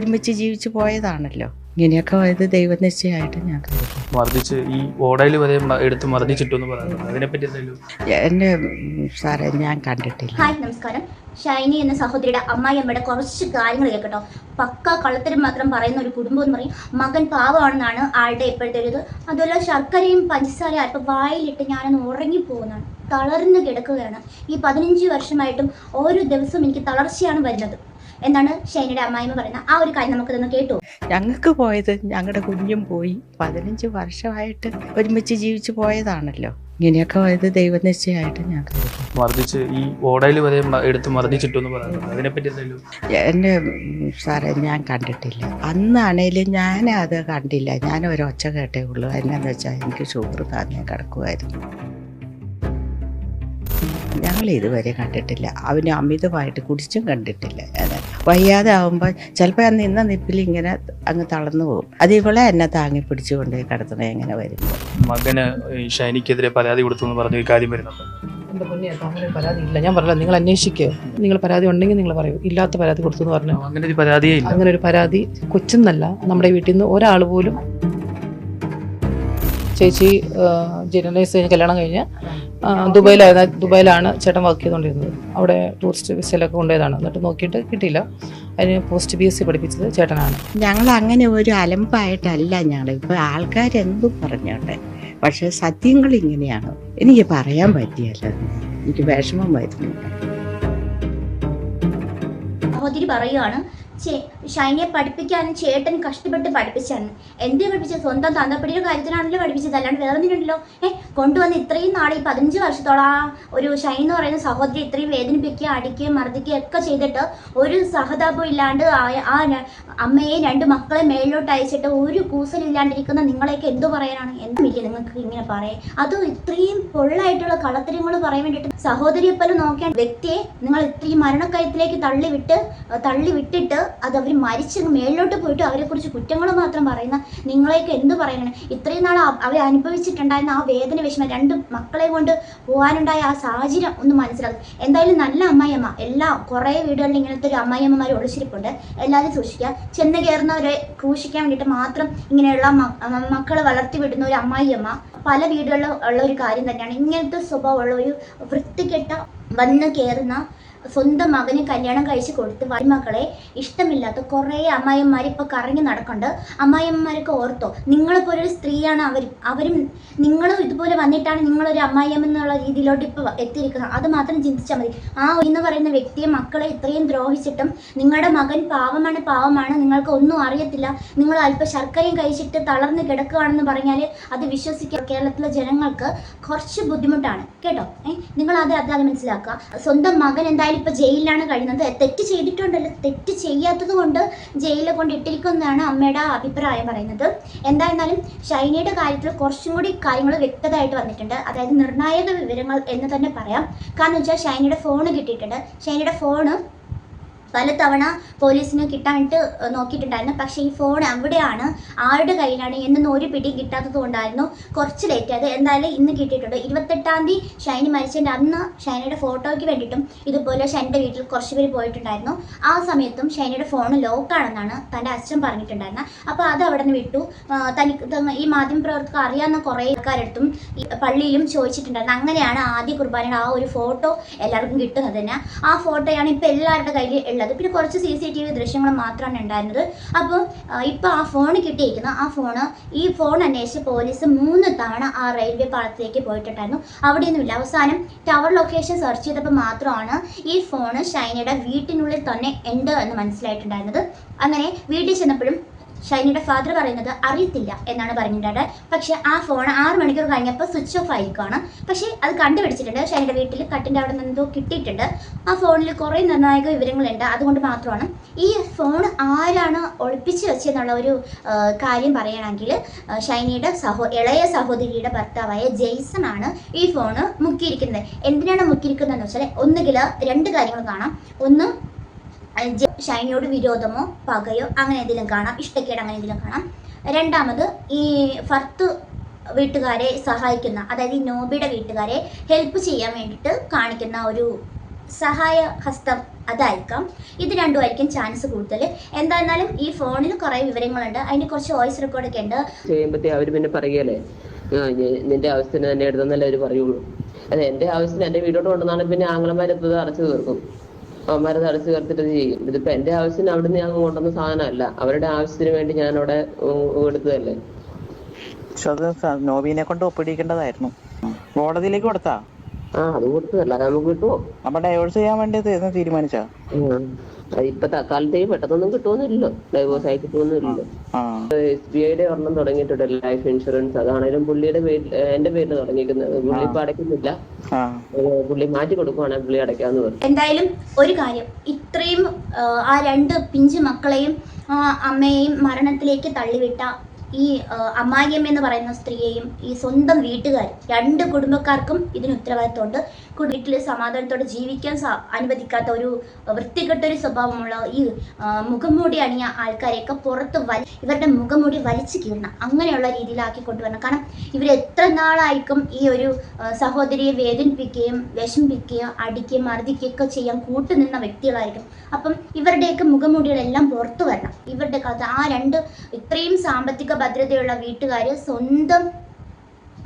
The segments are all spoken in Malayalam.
ഒരുമിച്ച് ജീവിച്ചു പോയതാണല്ലോ. ഇങ്ങനെയൊക്കെ പോയത് ദൈവനിശ്ചയായിട്ട് ഞാൻ എന്റെ മർദ്ദിച്ച് ഈ ഓടയിൽ വരെ മ- എടുത്ത് മർദ്ദിച്ചിട്ടു എന്ന് പറയുന്നത് അതിനെപ്പറ്റി എന്റെ സാറേ ഞാൻ കണ്ടിട്ടില്ല. ഹായ് നമസ്കാരം. ഷൈനി എന്ന സഹോദരിയുടെ അമ്മായിയമ്മയുടെ കുറച്ച് കാര്യങ്ങൾ കേൾക്കട്ടോ. പക്ക കള്ളത്തരം മാത്രം പറയുന്ന ഒരു കുടുംബം എന്ന് പറയും. മകൻ പാവമാണെന്നാണ് ആളുടെ ഇപ്പോഴത്തെ ഒരു ഇത്. അതുപോലെ ശർക്കരയും പഞ്ചസാരയും അല്പം വായിലിട്ട് ഞാനൊന്ന് ഉറങ്ങിപ്പോകുന്നതാണ് തളർന്ന് കിടക്കുകയാണ്. ഈ പതിനഞ്ച് വർഷമായിട്ടും ഓരോ ദിവസവും എനിക്ക് തളർച്ചയാണ് വരുന്നത്. എന്നാണ് ഷൈനിയുടെ അമ്മായിമ്മ പറയുന്നത് ആ ഒരു കാര്യം നമുക്കിതൊന്ന് കേട്ടു. ഞങ്ങൾക്ക് പോയത് ഞങ്ങളുടെ കുഞ്ഞും പോയി. പതിനഞ്ച് വർഷമായിട്ട് ഒരുമിച്ച് ജീവിച്ചു പോയതാണല്ലോ. ഇങ്ങനെയൊക്കെ പോയത് ദൈവനിശ്ചയായിട്ട് ഞാൻ മർദ്ദിച്ച് ഈ ഓടയിൽ വരെ എടുത്ത് മർദ്ദിച്ചിട്ടു എന്ന് പറയുന്നത് അതിനെപ്പറ്റി എന്തെങ്കിലും എന്റെ സാറേ ഞാൻ കണ്ടിട്ടില്ല. അന്നാണേലും ഞാൻ അത് കണ്ടില്ല. ഞാൻ ഒരു ഒരൊച്ച കേട്ടേ ഉള്ളൂ. എന്നാന്ന് വെച്ചാൽ എനിക്ക് ഷുഗർ തന്നെ കിടക്കുമായിരുന്നു ഞങ്ങൾ ഇതുവരെ കണ്ടിട്ടില്ല. അവന് അമിതമായിട്ട് കുടിച്ചും കണ്ടിട്ടില്ല. വയ്യാതെ ആവുമ്പോൾ ചിലപ്പോൾ അന്ന് ഇന്ന നിപ്പിൽ ഇങ്ങനെ അങ്ങ് തളർന്നു പോകും. അത് ഇവളെ എന്നെ താങ്ങി പിടിച്ചുകൊണ്ട് കിടത്തണേ എങ്ങനെ വരും? മകന് ഷൈനിക്കെതിരെ പരാതി കൊടുത്തു എന്ന് പറഞ്ഞ കാര്യം വരുന്നുണ്ട്. എന്റെ പൊന്നെ അങ്ങനെ പരാതി ഇല്ല. ഞാൻ പറഞ്ഞില്ല നിങ്ങൾ അന്വേഷിക്കുക നിങ്ങൾ പരാതി ഉണ്ടെങ്കിൽ നിങ്ങൾ പറയൂ. ഇല്ലാത്ത പരാതി കൊടുത്തു എന്ന് പറഞ്ഞു. അങ്ങനെ ഒരു പരാതിയേ ഇല്ല. അങ്ങനെ ഒരു പരാതി കൊച്ചെന്നല്ല നമ്മുടെ വീട്ടിൽ നിന്ന് ഒരാൾ പോലും ചേച്ചി ജനറലൈസ് കഴിഞ്ഞ് കല്യാണം കഴിഞ്ഞ് ദുബായിലായിരുന്നു ദുബായിലാണ് ചേട്ടൻ വർക്ക് ചെയ്തുകൊണ്ടിരുന്നത് അവിടെ ടൂറിസ്റ്റ് വിസയിലൊക്കെ കൊണ്ടുപോയതാണ്. എന്നിട്ട് നോക്കിയിട്ട് കിട്ടിയില്ല. അതിന് പോസ്റ്റ് ബി എസ് സി പഠിപ്പിച്ചത് ചേട്ടനാണ്. ഞങ്ങൾ അങ്ങനെ ഒരു അലമ്പായിട്ടല്ല ഞങ്ങൾ ഇപ്പോൾ ആൾക്കാരെന്തും പറഞ്ഞോട്ടെ? പക്ഷെ സത്യങ്ങൾ ഇങ്ങനെയാണ്. എനിക്ക് പറയാൻ പറ്റിയല്ല. എനിക്ക് വിഷമം വരുന്നു സഹോദരി പറയുകയാണ് ചേ ഷൈനിയെ പഠിപ്പിക്കാനും ചേട്ടൻ കഷ്ടപ്പെട്ട് പഠിപ്പിച്ചാണ് എന്ത് പഠിപ്പിച്ചത് സ്വന്തം തന്തപ്പടിയുടെ കാര്യത്തിനാണല്ലോ പഠിപ്പിച്ചത്. അല്ലാണ്ട് വേറെ ഒന്നിനുണ്ടല്ലോ ഏ കൊണ്ടുവന്ന് ഇത്രയും നാളെ ഈ പതിനഞ്ച് വർഷത്തോളം ആ ഒരു ഷൈൻ എന്ന് പറയുന്ന സഹോദരി ഇത്രയും വേദനിപ്പിക്കുകയും അടിക്കുകയും മർദ്ദിക്കുകയും ഒക്കെ ചെയ്തിട്ട് ഒരു സഹതാപം ഇല്ലാണ്ട് ആ- അമ്മയെ രണ്ട് മക്കളെ മേളിലോട്ട് അയച്ചിട്ട് ഒരു കൂസലില്ലാണ്ടിരിക്കുന്ന നിങ്ങളെയൊക്കെ എന്തു പറയാനാണ്? എന്തുമില്ല നിങ്ങൾക്ക് ഇങ്ങനെ പറയാം അതും ഇത്രയും പൊള്ളായിട്ടുള്ള കളത്തരങ്ങൾ പറയാൻ വേണ്ടിയിട്ട് സഹോദരിയെപ്പോലും പോലെ നോക്കിയ വ്യക്തിയെ നിങ്ങൾ ഇത്രയും മരണക്കയത്തിലേക്ക് തള്ളിവിട്ട് തള്ളി വിട്ടിട്ട് അത് അവർ മരിച്ചങ്ങ് മേളിലോട്ട് പോയിട്ട് അവരെ കുറിച്ച് കുറ്റങ്ങൾ മാത്രം പറയുന്ന നിങ്ങളെയൊക്കെ എന്ത് പറയണേ? ഇത്രയും നാൾ അവർ അനുഭവിച്ചിട്ടുണ്ടായിരുന്ന ആ വേദന വിഷമം രണ്ട് മക്കളെ കൊണ്ട് പോകാനുണ്ടായ ആ സാഹചര്യം ഒന്ന് മനസ്സിലാക്കും. എന്തായാലും നല്ല അമ്മായിയമ്മ. എല്ലാ കുറേ വീടുകളിൽ ഇങ്ങനത്തെ ഒരു അമ്മായിയമ്മമാർ ഒളിച്ചിരിപ്പുണ്ട്. എല്ലാവരും സൂക്ഷിക്കുക. ചെന്ന് കയറുന്നവരെ ക്രൂശിക്കാൻ വേണ്ടിയിട്ട് മാത്രം ഇങ്ങനെയുള്ള മക്കളെ വളർത്തി വിടുന്ന ഒരു അമ്മായിയമ്മ പല വീടുകളിലും ഉള്ള ഒരു കാര്യം തന്നെയാണ്. ഇങ്ങനത്തെ സ്വഭാവമുള്ള ഒരു വൃത്തികെട്ട വന്ന് കയറുന്ന സ്വന്തം മകന് കല്യാണം കഴിച്ച് കൊടുത്ത് മക്കളെ ഇഷ്ടമില്ലാത്ത കുറേ അമ്മായിമാർ ഇപ്പോൾ കറങ്ങി നടക്കുന്നുണ്ട് അമ്മായിമാരൊക്കെ ഓർത്തോ നിങ്ങളിപ്പോൾ ഒരു സ്ത്രീയാണ് അവർ. അവരും നിങ്ങളും ഇതുപോലെ വന്നിട്ടാണ് നിങ്ങളൊരു അമ്മായിയമ്മ എന്നുള്ള രീതിയിലോട്ട് ഇപ്പോൾ എത്തിയിരിക്കുന്നത്. അത് മാത്രം ചിന്തിച്ചാൽ മതി. ആ എന്ന് പറയുന്ന വ്യക്തിയെ മക്കളെ ഇത്രയും ദ്രോഹിച്ചിട്ടും നിങ്ങളുടെ മകൻ പാവമാണ് പാവമാണ് നിങ്ങൾക്ക് ഒന്നും അറിയത്തില്ല നിങ്ങൾ അല്പം ശർക്കരയും കഴിച്ചിട്ട് തളർന്ന് കിടക്കുകയാണെന്ന് പറഞ്ഞാൽ അത് വിശ്വസിക്കാൻ കേരളത്തിലെ ജനങ്ങൾക്ക് കുറച്ച് ബുദ്ധിമുട്ടാണ്. കേട്ടോ? നിങ്ങൾ അത് അത് മനസ്സിലാക്കുക. സ്വന്തം മകൻ എന്തായാലും ഇപ്പൊ ജയിലിലാണ് കഴിയുന്നത്. തെറ്റ് ചെയ്തിട്ടുണ്ടല്ലോ. തെറ്റ് ചെയ്യാത്തത് കൊണ്ട് ജയിലിൽ കൊണ്ട് ഇട്ടിരിക്കുന്നതാണ് അമ്മയുടെ അഭിപ്രായം പറയുന്നത്. എന്തായിരുന്നാലും ഷൈനയുടെ കാര്യത്തിൽ കുറച്ചും കൂടി കാര്യങ്ങൾ വ്യക്തതായിട്ട് വന്നിട്ടുണ്ട്. അതായത് നിർണായക വിവരങ്ങൾ എന്ന് തന്നെ പറയാം. കാരണം വെച്ചാൽ ഷൈനയുടെ ഫോണ് കിട്ടിയിട്ടുണ്ട്. ഷൈനയുടെ ഫോണ് പലതവണ പോലീസിന് കിട്ടാനിട്ട് നോക്കിയിട്ടുണ്ടായിരുന്നു. പക്ഷേ ഈ ഫോൺ എവിടെയാണ് ആരുടെ കയ്യിലാണ് എന്നൊന്നും ഒരു പിടിയും കിട്ടാത്തത് കൊണ്ടായിരുന്നു കുറച്ച് ലേറ്റ് ആയത്. എന്തായാലും ഇന്ന് കിട്ടിയിട്ടുണ്ട്. ഇരുപത്തെട്ടാം തീയതി ഷൈനി മരിച്ചതിന്റെ അന്ന് ഷൈനയുടെ ഫോട്ടോയ്ക്ക് വേണ്ടിയിട്ടും ഇതുപോലെ ഷൈനിയുടെ വീട്ടിൽ കുറച്ച് പേര് പോയിട്ടുണ്ടായിരുന്നു. ആ സമയത്തും ഷൈനയുടെ ഫോൺ ലോക്കാണെന്നാണ് തന്റെ അച്ഛൻ പറഞ്ഞിട്ടുണ്ടായിരുന്നത്. അപ്പോൾ അത് അവിടെ നിന്ന് വിട്ടു. തനിക്ക് ഈ മാധ്യമപ്രവർത്തകർ അറിയാവുന്ന കുറേ ആൾക്കാരടുത്തും ഈ പള്ളിയിലും ചോദിച്ചിട്ടുണ്ടായിരുന്നു. അങ്ങനെയാണ് ആദ്യ കുർബാനയുടെ ആ ഒരു ഫോട്ടോ എല്ലാവർക്കും കിട്ടുന്നത് തന്നെ. ആ ഫോട്ടോയാണ് ഇപ്പോൾ എല്ലാവരുടെ കയ്യിൽ ഉള്ളത്. പിന്നെ കുറച്ച് സി സി ടി വി ദൃശ്യങ്ങൾ മാത്രമാണ് ഉണ്ടായിരുന്നത്. അപ്പോൾ ഇപ്പോൾ ആ ഫോൺ കിട്ടിയിരിക്കുന്ന ആ ഫോണ് ഈ ഫോൺ അന്വേഷിച്ച് പോലീസ് മൂന്ന് തവണ ആ റെയിൽവേ പാളത്തിലേക്ക് പോയിട്ടുണ്ടായിരുന്നു അവിടെയൊന്നുമില്ല. അവസാനം ടവർ ലൊക്കേഷൻ സെർച്ച് ചെയ്തപ്പോൾ മാത്രമാണ് ഈ ഫോണ് ഷൈനയുടെ വീട്ടിനുള്ളിൽ തന്നെ ഉണ്ട് എന്ന് മനസ്സിലായിട്ടുണ്ടായിരുന്നത്. അങ്ങനെ വീട്ടിൽ ചെന്നപ്പോഴും ഷൈനിയുടെ ഫാദർ പറയുന്നത് അറിയത്തില്ല എന്നാണ് പറഞ്ഞിട്ടുള്ളത് പക്ഷെ ആ ഫോൺ ആറ് മണിക്കൂർ കഴിഞ്ഞപ്പോൾ സ്വിച്ച് ഓഫ് ആയിക്കാണ് പക്ഷേ അത് കണ്ടുപിടിച്ചിട്ടുണ്ട്. ഷൈനിയുടെ വീട്ടിൽ കട്ടിന്റെ അവിടെ നിന്ന് എന്തോ കിട്ടിയിട്ടുണ്ട്. ആ ഫോണിൽ കുറേ നിർണായക വിവരങ്ങളുണ്ട്. അതുകൊണ്ട് മാത്രമാണ് ഈ ഫോൺ ആരാണ് ഒളിപ്പിച്ച് വെച്ചെന്നുള്ള ഒരു കാര്യം പറയുകയാണെങ്കിൽ ഷൈനിയുടെ സഹോ ഇളയ സഹോദരിയുടെ ഭർത്താവായ ജെയ്സൺ ആണ് ഈ ഫോണ് മുക്കിയിരിക്കുന്നത്. എന്തിനാണ് മുക്കിയിരിക്കുന്നതെന്ന് വെച്ചാൽ ഒന്നുകിൽ രണ്ട് കാര്യങ്ങൾ കാണാം. ഒന്ന് ഷൈനിയോട് വിരോധമോ പകയോ അങ്ങനെ എന്തെങ്കിലും കാണാം. ഇഷ്ടക്കേട് അങ്ങനെ എന്തെങ്കിലും കാണാം. രണ്ടാമത് ഈ ഫർത്ത് വീട്ടുകാരെ സഹായിക്കുന്ന അതായത് ഈ നോബിയുടെ വീട്ടുകാരെ ഹെൽപ്പ് ചെയ്യാൻ വേണ്ടിയിട്ട് കാണിക്കുന്ന ഒരു സഹായ ഹസ്തം അതായിരിക്കാം. ഇത് രണ്ടുമായിരിക്കും ചാൻസ് കൂടുതൽ എന്തായിരുന്നാലും ഈ ഫോണിൽ കുറേ വിവരങ്ങളുണ്ട്. അതിന് കുറച്ച് വോയിസ് റെക്കോർഡൊക്കെ ഉണ്ട്. ചെയ്യുമ്പത്തേ അവർ പിന്നെ പറയുകയല്ലേ? നിന്റെ അവസ്ഥ തന്നെ എടുത്തെന്നല്ലേ അവർ പറയുള്ളൂ. അതെ എന്റെ ആവശ്യത്തിന് എന്റെ വീടോട്ട് കൊണ്ടുവന്നാണ് പിന്നെ ആംഗ്ലമാരത്തത് അടച്ചു തീർക്കും. അവന്മാരത് അടച്ചു തീർത്തിട്ട് ഇത് ചെയ്യും. ഇതിപ്പോ എന്റെ ആവശ്യത്തിന് അവിടുന്ന് ഞാൻ കൊണ്ടുവന്ന സാധനമല്ല. അവരുടെ ആവശ്യത്തിന് വേണ്ടി ഞാൻ അവിടെ എടുത്തതല്ലേ? നോബീനെ കൊണ്ട് ഒപ്പിടിക്കേണ്ടതായിരുന്നു. കോടതിയിലേക്ക് കൊടുത്താ? ആ അത് അത് നമുക്ക് കിട്ടുമോ അപ്പൊ ഡൈവേഴ്സ് ചെയ്യാൻ വേണ്ടി തീരുമാനിച്ചാ ഇപ്പൊ തൽക്കാലത്തേക്ക് പെട്ടെന്നൊന്നും കിട്ടുമെന്നില്ലല്ലോ ഡൈവോഴ്സ് ആയി കിട്ടുമെന്നില്ലല്ലോ ആ എസ് ബി ഐയുടെ ഒരെണ്ണം തുടങ്ങിയിട്ടുണ്ട്. ലൈഫ് ഇൻഷുറൻസ് അതാണേലും പുള്ളിയുടെ പേരിൽ എന്റെ പേരിൽ തുടങ്ങിയിരിക്കുന്നത്. പുള്ളി ഇപ്പൊ അടയ്ക്കുന്നില്ല. പുള്ളി മാറ്റി കൊടുക്കുവാണെങ്കിൽ പുള്ളി അടയ്ക്കാന്ന് പറഞ്ഞു. എന്തായാലും ഒരു കാര്യം. ഇത്രയും ആ, ആ രണ്ട് പിഞ്ചു മക്കളെയും ആ, അമ്മയെയും മരണത്തിലേക്ക് തള്ളിവിട്ട ഈ അമ്മായിയമ്മ എന്ന് പറയുന്ന സ്ത്രീയെയും ഈ സ്വന്തം വീട്ടുകാർ രണ്ട് കുടുംബക്കാർക്കും ഇതിന് ഉത്തരവാദിത്തമുണ്ട് വീട്ടിൽ സമാധാനത്തോടെ ജീവിക്കാൻ അനുവദിക്കാത്ത ഒരു വൃത്തികെട്ട ഒരു സ്വഭാവമുള്ള ഈ മുഖംമൂടി അണിയ ആൾക്കാരെയൊക്കെ പുറത്ത് വലി ഇവരുടെ മുഖംമൂടി വലിച്ചു കീറണം. അങ്ങനെയുള്ള രീതിയിലാക്കി കൊണ്ടുവരണം. കാരണം ഇവർ എത്ര നാളായിരിക്കും ഈ ഒരു സഹോദരിയെ വേദനിപ്പിക്കുകയും വിഷമിപ്പിക്കുകയും അടിക്കുകയും മർദ്ദിക്കുകയും ഒക്കെ ചെയ്യാൻ കൂട്ടുനിന്ന വ്യക്തികളായിരിക്കും. അപ്പം ഇവരുടെയൊക്കെ മുഖംമൂടികളെല്ലാം പുറത്തു വരണം. ഇവരുടെ കാലത്ത് ആ രണ്ട് ഇത്രയും സാമ്പത്തിക ഭദ്രതയുള്ള വീട്ടുകാർ സ്വന്തം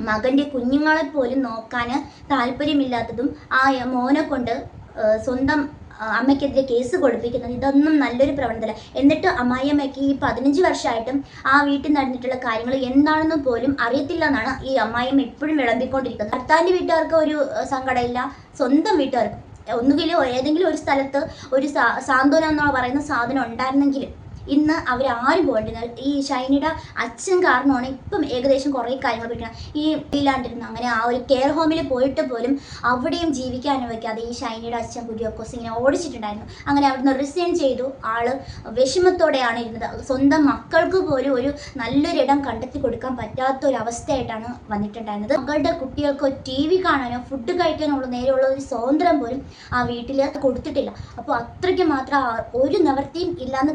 മകന്റെ കുഞ്ഞുങ്ങളെ പോലും നോക്കാൻ താല്പര്യമില്ലാത്തതും ആ മോനെ കൊണ്ട് സ്വന്തം അമ്മയ്ക്കെതിരെ കേസ് കൊടുപ്പിക്കുന്നത് ഇതൊന്നും നല്ലൊരു പ്രവണതല്ല എന്നിട്ട് അമ്മായിയമ്മയ്ക്ക് ഈ പതിനഞ്ച് വർഷമായിട്ടും ആ വീട്ടിൽ നടന്നിട്ടുള്ള കാര്യങ്ങൾ എന്താണെന്ന് പോലും അറിയത്തില്ല എന്നാണ് ഈ അമ്മായിയമ്മ ഇപ്പോഴും വിളമ്പിക്കൊണ്ടിരിക്കുന്നത്. ഭർത്താവിന്റെ വീട്ടുകാർക്ക് ഒരു സങ്കടമില്ല. സ്വന്തം വീട്ടുകാർക്ക് ഒന്നുകിലും ഏതെങ്കിലും ഒരു സ്ഥലത്ത് ഒരു സാന്ത്വനം എന്ന് പറയുന്ന സാധനം ഉണ്ടായിരുന്നെങ്കിലും ഇന്ന് അവരാരും പോകേണ്ടത് ഈ ഷൈനിയുടെ അച്ഛൻ കാരണമാണ് ഇപ്പം ഏകദേശം കുറേ കാര്യങ്ങൾ പറ്റുന്നത് ഈ ഇല്ലാണ്ടിരുന്നു അങ്ങനെ ആ ഒരു കെയർ ഹോമിൽ പോയിട്ട് പോലും അവിടെയും ജീവിക്കാൻ അനുവദിക്കാതെ ഈ ഷൈനിയുടെ അച്ഛൻ കുര്യോക്കോസ് ഇങ്ങനെ ഓടിച്ചിട്ടുണ്ടായിരുന്നു. അങ്ങനെ അവിടുന്ന് റിസൈൻ ചെയ്തു. ആൾ വിഷമത്തോടെയാണ് ഇരുന്നത്. സ്വന്തം മക്കൾക്ക് പോലും ഒരു നല്ലൊരിടം കണ്ടെത്തി കൊടുക്കാൻ പറ്റാത്ത ഒരു അവസ്ഥയായിട്ടാണ് വന്നിട്ടുണ്ടായിരുന്നത്. മക്കളുടെ കുട്ടികൾക്ക് ടി വി കാണാനോ ഫുഡ് കഴിക്കാനോ കഴിക്കാനുള്ള നേരെയുള്ള ഒരു സ്വാതന്ത്ര്യം പോലും ആ വീട്ടിൽ കൊടുത്തിട്ടില്ല. അപ്പോൾ അത്രയ്ക്ക് മാത്രം ഒരു നിവർത്തിയും ഇല്ലാന്ന്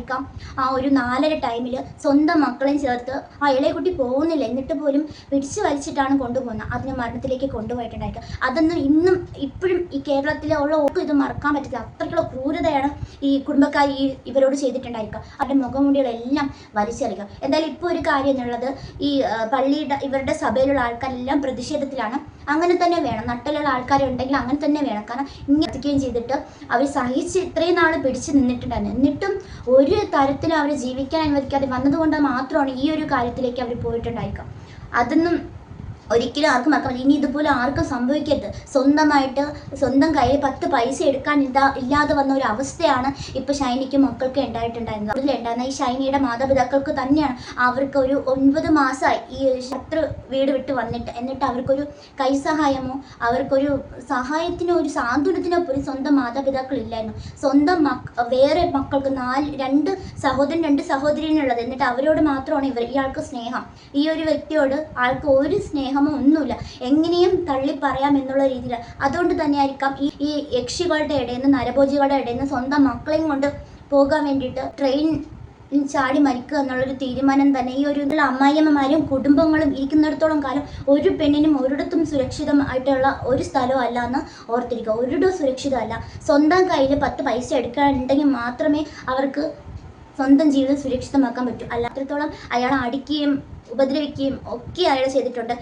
കണ്ടിട്ടായിരിക്കാം ആ ഒരു നാലര ടൈമിൽ സ്വന്തം മക്കളെയും ചേർത്ത് ആ ഇളയ കുട്ടി പോകുന്നില്ല. എന്നിട്ട് പോലും പിടിച്ചു വലിച്ചിട്ടാണ് കൊണ്ടുപോകുന്നത്. അതിനെ മരണത്തിലേക്ക് കൊണ്ടുപോയിട്ടുണ്ടായിരിക്കും അതൊന്നും ഇന്നും ഇപ്പോഴും ഈ കേരളത്തിലെ ഉള്ള ഓർക്കും ഇത് മറക്കാൻ പറ്റില്ല അത്രയ്ക്കുള്ള ക്രൂരതയാണ് ഈ കുടുംബക്കാർ ഈ ഇവരോട് ചെയ്തിട്ടുണ്ടായിരിക്കുക. അവരുടെ മുഖമുടികളെല്ലാം വലിച്ചെറിയുക. എന്തായാലും ഇപ്പോൾ ഒരു കാര്യം എന്നുള്ളത് ഈ പള്ളിയുടെ ഇവരുടെ സഭയിലുള്ള ആൾക്കാരെല്ലാം പ്രതിഷേധത്തിലാണ്. അങ്ങനെ തന്നെ വേണം. നട്ടലുള്ള ആൾക്കാരുണ്ടെങ്കിൽ അങ്ങനെ തന്നെ വേണം. കാരണം ഇങ്ങനെ ചെയ്തിട്ട് അവർ സഹിച്ച് ഇത്രയും നാൾ പിടിച്ചു നിന്നിട്ടുണ്ടായിരുന്നു. എന്നിട്ടും ഒരു തരത്തിലും അവർ ജീവിക്കാൻ അനുവദിക്കാതെ വന്നതുകൊണ്ട് മാത്രമാണ് ഈ ഒരു കാര്യത്തിലേക്ക് അവർ പോയിട്ടുണ്ടായിരിക്കുക. അതൊന്നും ഒരിക്കലും ആർക്കും മറക്കാൻ പറ്റില്ല ഇനി ഇതുപോലെ ആർക്കും സംഭവിക്കരുത്. സ്വന്തമായിട്ട് സ്വന്തം കയ്യിൽ പത്ത് പൈസ എടുക്കാൻ ഇതാ ഇല്ലാതെ വന്ന ഒരു അവസ്ഥയാണ് ഇപ്പോൾ ഷൈനിക്കും മക്കൾക്ക് ഉണ്ടായിട്ടുണ്ടായിരുന്നത്. അതിലുണ്ടായിരുന്ന ഈ ഷൈനിയുടെ മാതാപിതാക്കൾക്ക് തന്നെയാണ്. അവർക്ക് ഒരു ഒൻപത് മാസമായി ഈ ശത്രു വീട് വിട്ട് വന്നിട്ട്. എന്നിട്ട് അവർക്കൊരു കൈ സഹായമോ അവർക്കൊരു സഹായത്തിനോ ഒരു സാന്ത്വനത്തിനോ പോലും സ്വന്തം മാതാപിതാക്കൾ ഇല്ലായിരുന്നു. സ്വന്തം മക്ക വേറെ മക്കൾക്ക് നാല് രണ്ട് സഹോദരൻ രണ്ട് സഹോദരിനുള്ളത് എന്നിട്ട് അവരോട് മാത്രമാണ് ഇവർ ഇയാൾക്ക് സ്നേഹം. ഈ ഒരു വ്യക്തിയോട് ആൾക്ക് ഒരു സ്നേഹമോ ഒന്നുമില്ല. എങ്ങനെയും തള്ളി പറയാം എന്നുള്ള രീതിയിൽ അതുകൊണ്ട് തന്നെയായിരിക്കാം ഈ ഈ യക്ഷികളുടെ ഇടയിൽ നിന്ന് നരഭോജികളുടെ ഇടയിൽ നിന്ന് സ്വന്തം മക്കളെയും കൊണ്ട് പോകാൻ വേണ്ടിയിട്ട് ട്രെയിൻ ചാടി മരിക്കുക എന്നുള്ളൊരു തീരുമാനം തന്നെ ഈ ഒരു അമ്മായിയമ്മമാരും കുടുംബങ്ങളും ഇരിക്കുന്നിടത്തോളം കാലം ഒരു പെണ്ണിനും ഒരിടത്തും സുരക്ഷിതമായിട്ടുള്ള ഒരു സ്ഥലവും അല്ല എന്ന് ഓർത്തിരിക്കുക. ഒരിടവും സുരക്ഷിതമല്ല. സ്വന്തം കയ്യിൽ പത്ത് പൈസ എടുക്കാനുണ്ടെങ്കിൽ മാത്രമേ അവർക്ക് സ്വന്തം ജീവിതം സുരക്ഷിതമാക്കാൻ പറ്റൂ. അല്ലാത്തത്തോളം അയാൾ അടിക്കുകയും ഉപദ്രവിക്കുകയും ഒക്കെ അയാൾ ചെയ്തിട്ടുണ്ട്.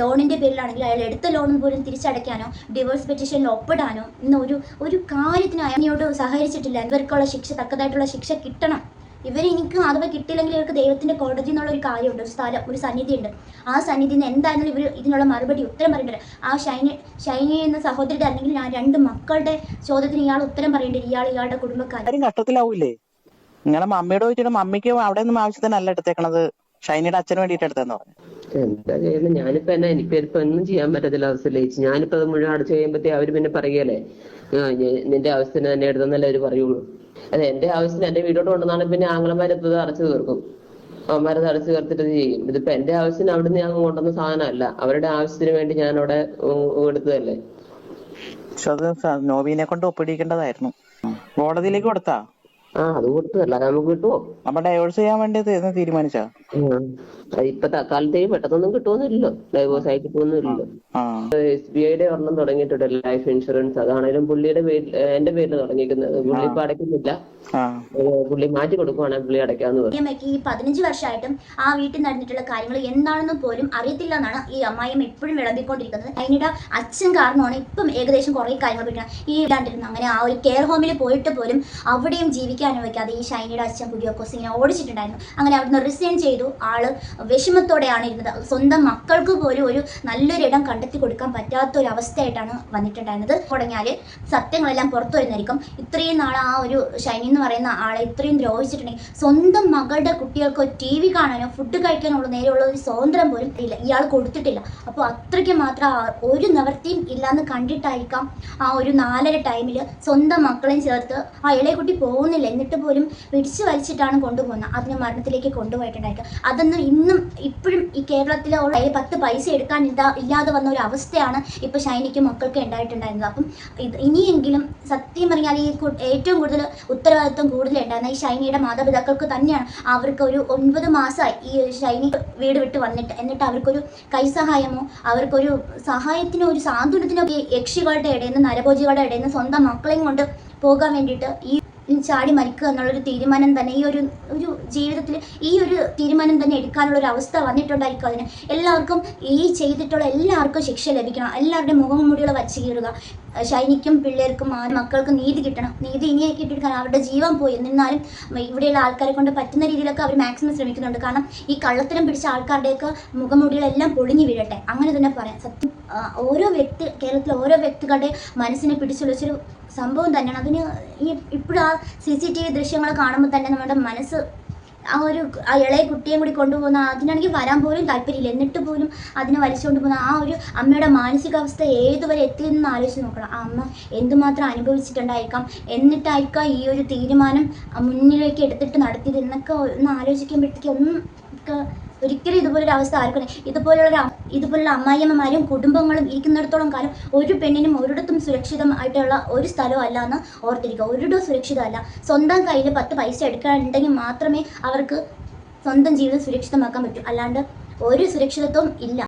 ലോണിന്റെ പേരിലാണെങ്കിൽ അയാൾ എടുത്ത ലോൺ പോലും തിരിച്ചടയ്ക്കാനോ ഡിവോഴ്സ് പെറ്റീഷനിൽ ഒപ്പിടാനോ ഇന്ന് ഒരു കാര്യത്തിനും അയാളോട് സഹകരിച്ചിട്ടില്ല. ഇവർക്കുള്ള ശിക്ഷ തക്കതായിട്ടുള്ള ശിക്ഷ കിട്ടണം. ഇവർ എനിക്ക് അഥവാ കിട്ടിയില്ലെങ്കിൽ ഇവർക്ക് ദൈവത്തിന്റെ കോടതി എന്നുള്ള ഒരു കാര്യമുണ്ട് ഒരു സ്ഥലം ഒരു സന്നിധിയുണ്ട്. ആ സന്നിധിയിൽ നിന്ന് എന്തായാലും ഇവർ ഇതിനുള്ള മറുപടി ഉത്തരം പറയേണ്ടത് ആ ഷൈനി ഷൈനി എന്ന സഹോദരിയുടെ അല്ലെങ്കിൽ ആ രണ്ട് മക്കളുടെ ചോദ്യത്തിന് ഇയാൾ ഉത്തരം പറയേണ്ടത് ഇയാൾ ഇയാളുടെ കുടുംബക്കാരും. നിങ്ങളുടെ നിങ്ങളെ മമ്മിയോട് ചോദിച്ചിട്ട് മമ്മിക്ക് അവിടെ ഒന്നും ആവശ്യത്തിനല്ല എടുത്തേക്കണത്. ഷൈനിയുടെ അച്ഛന് വേണ്ടിയിട്ട് എടുത്തെന്ന് പറഞ്ഞു. എന്താ ചെയ്യുന്നത് ഞാനിപ്പോ എന്നാ എനിക്കിപ്പോ ഒന്നും ചെയ്യാൻ പറ്റത്തില്ല അവസ്ഥയിലേക്ക് ഞാനിപ്പോ അത് മുഴുവൻ അടച്ചു കഴിയുമ്പത്തേ അവർ പിന്നെ പറയല്ലേ? നിന്റെ ആവശ്യത്തിന് തന്നെ എടുത്തെന്നല്ലേ അവർ പറയുള്ളൂ. അതെ എന്റെ ആവശ്യത്തിന് എന്റെ വീടോട്ട് കൊണ്ടുവന്നാണ് പിന്നെ ആംഗ്ലമാരത്തത് അടച്ചു തീർക്കും. അവന്മാരെ അടച്ചു തീർത്തിട്ട് ചെയ്യും. ഇതിപ്പോ എന്റെ ആവശ്യത്തിന് അവിടുന്ന് ഞാൻ കൊണ്ടുവന്ന സാധനമല്ല. അവരുടെ ആവശ്യത്തിന് വേണ്ടി ഞാൻ അവിടെ എടുത്തതല്ലേ? നോബീനെ കൊണ്ട് ഒപ്പിടിക്കേണ്ടതായിരുന്നു. കോടതിയിലേക്ക് കൊടുത്താ? ആ അത് കൊടുത്തു അല്ലാതെ നമുക്ക് കിട്ടുമോ അപ്പൊ ഡൈവോഴ്സ് ചെയ്യാൻ വേണ്ടി തീരുമാനിച്ചോ? ഇപ്പൊ തൽക്കാലത്തേക്ക് പെട്ടെന്നൊന്നും കിട്ടുമെന്നില്ലല്ലോ ഡൈവോഴ്സ് ആയി കിട്ടുമെന്നില്ലല്ലോ ആ. എസ് ബി ഐയുടെ ഒരെണ്ണം തുടങ്ങിയിട്ടുണ്ട്. ലൈഫ് ഇൻഷുറൻസ് അതാണേലും പുള്ളിയുടെ പേരിൽ എന്റെ പേരിൽ തുടങ്ങിയിരിക്കുന്നത്. പുള്ളി ഇപ്പൊ അടയ്ക്കുന്നില്ല. പുള്ളി മാറ്റി കൊടുക്കുവാണെങ്കിൽ പുള്ളി അടയ്ക്കാന്ന് പറഞ്ഞു ഈ പതിനഞ്ച് വർഷമായിട്ടും ആ വീട്ടിൽ നടന്നിട്ടുള്ള കാര്യങ്ങൾ എന്താണെന്ന് പോലും അറിയത്തില്ല എന്നാണ് ഈ അമ്മായിയമ്മ എപ്പോഴും വിളമ്പിക്കൊണ്ടിരിക്കുന്നത്. അതിനിടെ അച്ഛൻ കാരണമാണ് ഇപ്പം ഏകദേശം കുറെ കാര്യങ്ങൾ പറ്റുന്നത് ഈ ഇല്ലാണ്ടിരുന്നു അങ്ങനെ ആ ഒരു കെയർ ഹോമിൽ പോയിട്ട് പോലും അവിടെയും ജീവിക്കാൻ അനുവദിക്കാതെ ഈ ഷൈനിയുടെ അച്ഛൻ കുര്യോക്കോസ് ഇങ്ങനെ ഓടിച്ചിട്ടുണ്ടായിരുന്നു. അങ്ങനെ അവിടുന്ന് റിസൈൻ ചെയ്തു. ആൾ വിഷമത്തോടെയാണ് ഇരുന്നത്. സ്വന്തം മക്കൾക്ക് പോലും ഒരു നല്ലൊരിടം കണ്ടെത്തി കൊടുക്കാൻ പറ്റാത്ത ഒരു അവസ്ഥയായിട്ടാണ് വന്നിട്ടുണ്ടായിരുന്നത്. തുടങ്ങിയാൽ സത്യങ്ങളെല്ലാം പുറത്തു വരുന്നതായിരിക്കും ഇത്രയും നാൾ ആ ഒരു ഷൈനി എന്ന് പറയുന്ന ആളെ ഇത്രയും ദ്രോഹിച്ചിട്ടുണ്ടെങ്കിൽ സ്വന്തം മകളുടെ കുട്ടികൾക്ക് ടി വി കാണാനോ ഫുഡ് കഴിക്കാനുള്ള നേരെയുള്ള ഒരു സ്വാതന്ത്ര്യം പോലും ഇല്ല. ഇയാൾ കൊടുത്തിട്ടില്ല. അപ്പോൾ അത്രയ്ക്ക് മാത്രം ഒരു നിവൃത്തിയും ഇല്ലാന്ന് കണ്ടിട്ടായിരിക്കാം ആ ഒരു നാലര ടൈമിൽ സ്വന്തം മക്കളെയും ചേർത്ത് ആ ഇളയ കുട്ടി പോകുന്നില്ല? എന്നിട്ട് പോലും പിടിച്ചു വലിച്ചിട്ടാണ് കൊണ്ടുപോകുന്നത്. അതിനെ മരണത്തിലേക്ക് കൊണ്ടുപോയിട്ടുണ്ടായിരിക്കും അതൊന്നും ഇന്നും ഇപ്പോഴും ഈ കേരളത്തിലെ ഉള്ള പത്ത് പൈസ എടുക്കാൻ ഇതാ ഇല്ലാതെ വന്ന ഒരു അവസ്ഥയാണ് ഇപ്പോൾ ഷൈനിക്കും മക്കൾക്ക് ഉണ്ടായിട്ടുണ്ടായിരുന്നത്. അപ്പം ഇത് ഇനിയെങ്കിലും സത്യം പറഞ്ഞാൽ ഈ ഏറ്റവും കൂടുതൽ ഉത്തരവാദിത്വം കൂടുതലുണ്ടായിരുന്ന ഈ ഷൈനിയുടെ മാതാപിതാക്കൾക്ക് തന്നെയാണ്. അവർക്ക് ഒരു ഒൻപത് മാസമായി ഈ ഷൈനി വീട് വിട്ട് വന്നിട്ട്. എന്നിട്ട് അവർക്കൊരു കൈസഹായമോ അവർക്കൊരു സഹായത്തിനോ ഒരു സാന്ത്വനത്തിനോ യക്ഷികളുടെ ഇടയിൽ നിന്ന് നരഭോജികളുടെ ഇടയിൽ നിന്ന് സ്വന്തം മക്കളെയും കൊണ്ട് പോകാൻ വേണ്ടിയിട്ട് ഈ ചാടി മരിക്കുക എന്നുള്ളൊരു തീരുമാനം തന്നെ ഈ ഒരു ഒരു ജീവിതത്തിൽ ഈ ഒരു തീരുമാനം തന്നെ എടുക്കാനുള്ള ഒരു അവസ്ഥ വന്നിട്ടുണ്ടായിരിക്കും അതിന്. എല്ലാവർക്കും ഈ ചെയ്തിട്ടുള്ള എല്ലാവർക്കും ശിക്ഷ ലഭിക്കണം. എല്ലാവരുടെയും മുഖം മുടികളെ വച്ച് കീറുക. ഷൈനിക്കും പിള്ളേർക്കും ആ മക്കൾക്കും നീതി കിട്ടണം. നീതി ഇനിയെ കിട്ടിയെടുക്കാൻ അവരുടെ ജീവൻ പോയി. എന്നിരുന്നാലും ഇവിടെയുള്ള ആൾക്കാരെ കൊണ്ട് പറ്റുന്ന രീതിയിലൊക്കെ അവർ മാക്സിമം ശ്രമിക്കുന്നുണ്ട്. കാരണം ഈ കള്ളത്തരം പിടിച്ച ആൾക്കാരുടെയൊക്കെ മുഖമുടികളെല്ലാം പൊളിഞ്ഞു വീഴട്ടെ. അങ്ങനെ തന്നെ പറയാം. സത്യം ഓരോ വ്യക്തി കേരളത്തിലെ ഓരോ വ്യക്തികളുടെ മനസ്സിനെ പിടിച്ചുലച്ചൊരു സംഭവം തന്നെയാണ്. അതിന് ഈ ഇപ്പോഴും ആ സി സി ടി വി ദൃശ്യങ്ങൾ കാണുമ്പോൾ തന്നെ നമ്മുടെ മനസ്സ് ആ ഒരു ആ ഇളയ കുട്ടിയും കൂടി കൊണ്ടുപോകുന്ന അതിനാണെങ്കിൽ വരാൻ പോലും താല്പര്യമില്ല. എന്നിട്ട് പോലും അതിനെ വലിച്ചുകൊണ്ട് പോകുന്ന ആ ഒരു അമ്മയുടെ മാനസികാവസ്ഥ ഏതുവരെ എത്തിയെന്ന് ആലോചിച്ച് നോക്കണം. ആ അമ്മ എന്തുമാത്രം അനുഭവിച്ചിട്ടുണ്ടായിരിക്കാം എന്നിട്ടായിരിക്കാം ഈ ഒരു തീരുമാനം മുന്നിലേക്ക് എടുത്തിട്ട് നടത്തിയത് എന്നൊക്കെ ഒന്ന് ആലോചിക്കുമ്പോഴത്തേക്ക് ഒന്നും ഒരിക്കലും ഇതുപോലൊരു അവസ്ഥ ആർക്കും ഇതുപോലുള്ള ഇതുപോലുള്ള അമ്മായിയമ്മമാരും കുടുംബങ്ങളും ഇരിക്കുന്നിടത്തോളം കാലം ഒരു പെണ്ണിനും ഒരിടത്തും സുരക്ഷിതമായിട്ടുള്ള ഒരു സ്ഥലം അല്ല എന്ന് ഓർത്തിരിക്കുക ഒരിടവും സുരക്ഷിതമല്ല. സ്വന്തം കയ്യിൽ പത്ത് പൈസ എടുക്കാനുണ്ടെങ്കിൽ മാത്രമേ അവർക്ക് സ്വന്തം ജീവിതം സുരക്ഷിതമാക്കാൻ പറ്റൂ. അല്ലാണ്ട് ഒരു സുരക്ഷിതത്വം ഇല്ല.